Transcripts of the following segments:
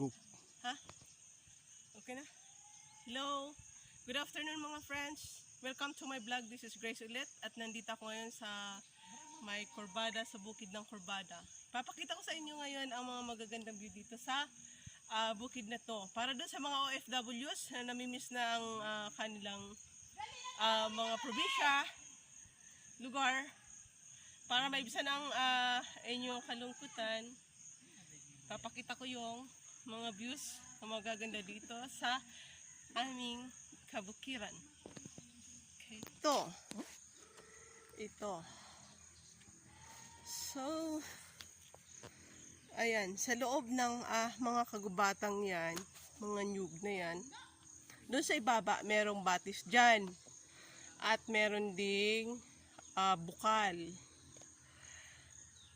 Go. Ha? Okay na? Hello! Good afternoon mga friends! Welcome to my vlog. This is Grace ulit at nandito ako ngayon sa may kurbada, sa bukid ng kurbada. Papakita ko sa inyo ngayon ang mga magagandang view dito sa ah, bukid na to. Para doon sa mga OFWs na namimiss na ang ah, kanilang ah, mga probinsya, lugar, para maibisan ang ah, inyong kalungkutan, papakita ko yung mga views na magaganda dito sa aming kabukiran. Okay. Ito. Ito. So, ayan, sa loob ng ah, mga kagubatang yan, mga nyug na yan, doon sa ibaba, merong batis dyan. At meron ding ah, bukal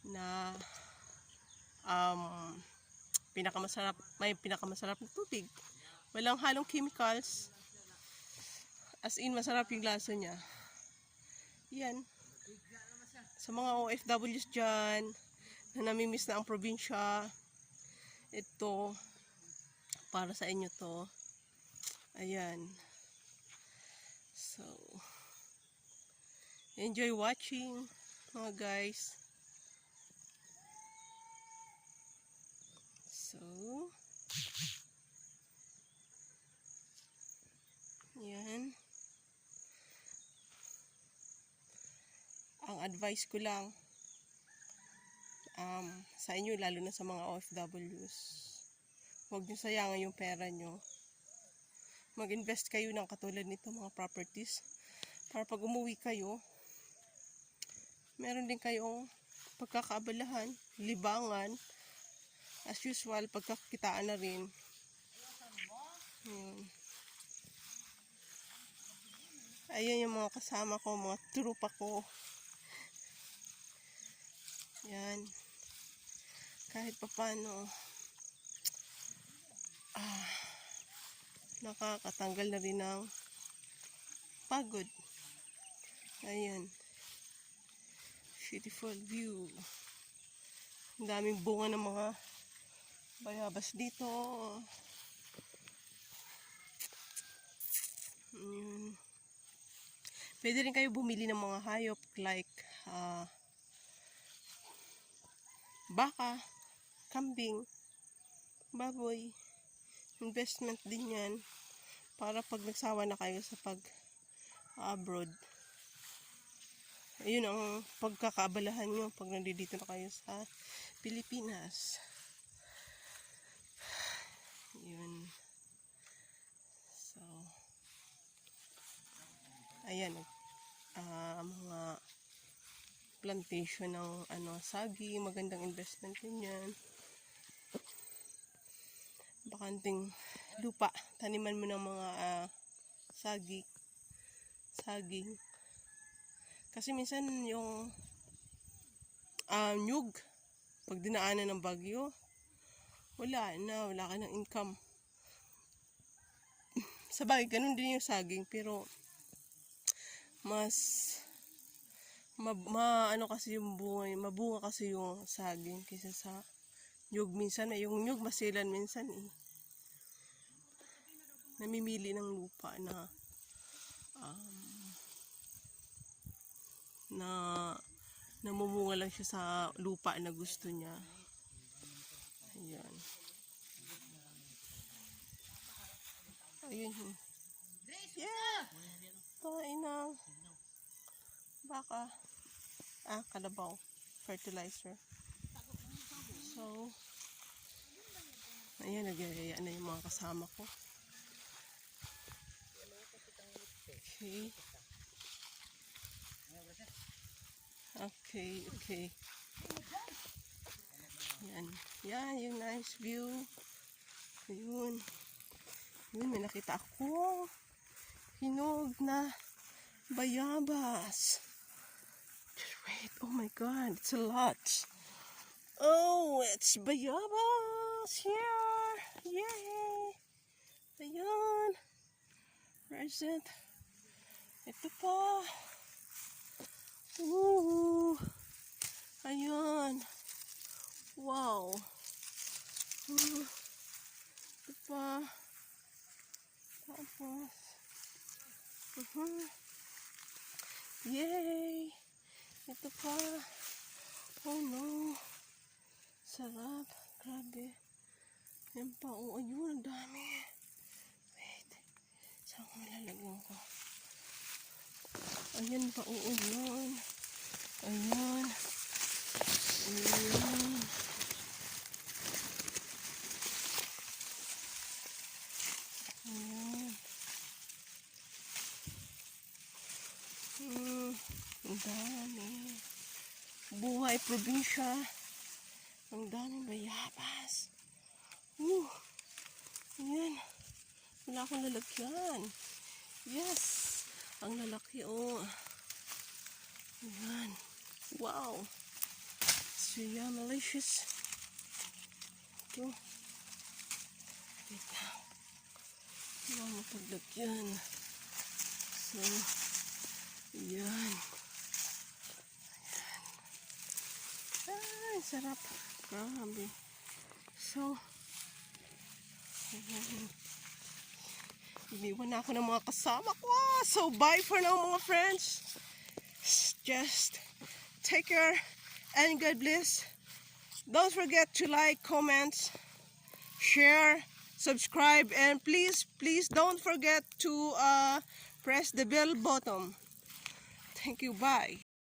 na um, pinakamasarap, may pinakamasarap na tubig. Walang halong chemicals. As in, masarap yung lasa niya. Yan. Sa mga OFWs dyan, na namimiss na ang probinsya, ito, para sa inyo to. Ayan. So, enjoy watching, mga guys. So, yan. Ang advice ko lang um, sa inyo, lalo na sa mga OFWs, huwag nyo sayangan yung pera nyo. Mag-invest kayo ng katulad nito mga properties para pag umuwi kayo, meron din kayong pagkakaabalahan, libangan, as usual, pagkakitaan na rin. Yun. Ayan yung mga kasama ko, mga trupa ko. Yan. Kahit papano, ah, nakakatanggal na rin ng pagod. Ayan. Beautiful view. Ang daming bunga ng mga bayabas dito. Ayan. Pwede rin kayo bumili ng mga hayop like ah, baka, kambing, baboy. Investment din yan para pag nagsawa na kayo sa pag abroad. Ayun ang pagkakaabalahan nyo pag nandito na kayo sa Pilipinas. Yun. So, ayan, ah mga plantation ng ano, sagi, magandang investment din yan. Bakanting lupa, taniman mo ng mga ah, sagi, saging. Kasi minsan yung ah, nyug, pag dinaanan ng bagyo, wala na, wala ka ng income. Sa bagay, ganun din yung saging, pero mas ma, ma- ano kasi yung bunga, mabunga kasi yung saging kaysa sa nyug minsan eh. Yung nyug masilan minsan eh. Namimili ng lupa na um, na namumunga lang siya sa lupa na gusto niya. Ayan. Ayun. Yeah! Tain ng baka. Ah, kalabaw. Fertilizer. So, ayan, nagyayaya na yung mga kasama ko. Okay. Okay, okay. Yan. Yan, yung nice view. Ayun. Yun, may nakita ako. Hinog na bayabas. Wait. Oh my God. It's a lot. Oh, it's bayabas here. Yay. Ayan. Where is it? Ito pa. Ooh. Ayan. Wow. Ooh. pa. Tapos, mhm. Yay! Pa. Oh no. Sarap. Grabe. Yan pa. Oh, ayun. Ang dami. Wait. Saan ko malalagyan ko? Ayan pa. Oo, yun. Ayan. Ayan. Ayan. Hmm. Ang dami. Buhay probinsya. Ang daming bayabas. Uh. Ayan. Wala akong lalagyan. Yes. Ang lalaki, oh. Ayan. Wow. So, yeah, malicious. Ito. Wait lang. Wala mapaglagyan. So, ayan. Ay, sarap. Grabe. So, ayan. Iniwan na ako ng mga kasama ko. Ah, So, bye for now mga friends. Just take care and God bless. Don't forget to like, comment, share, subscribe, and please, please don't forget to uh, press the bell button. Thank you. Bye.